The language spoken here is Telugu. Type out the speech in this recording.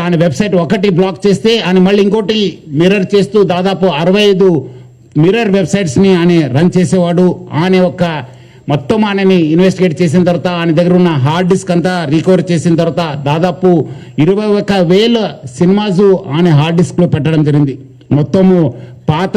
ఆయన వెబ్సైట్ ఒకటి బ్లాక్ చేస్తే ఆయన మళ్ళీ ఇంకోటి మిర్రర్ చేస్తూ దాదాపు అరవై ఐదు మిర్రర్ వెబ్సైట్స్ని ఆయన రన్ చేసేవాడు. ఆయన యొక్క మొత్తం ఆయనని ఇన్వెస్టిగేట్ చేసిన తర్వాత ఆయన దగ్గర ఉన్న హార్డ్ డిస్క్ అంతా రికవర్ చేసిన తర్వాత దాదాపు ఇరవై ఒక వేల సినిమాస్ ఆయన హార్డ్ డిస్క్లో పెట్టడం జరిగింది. మొత్తము పాత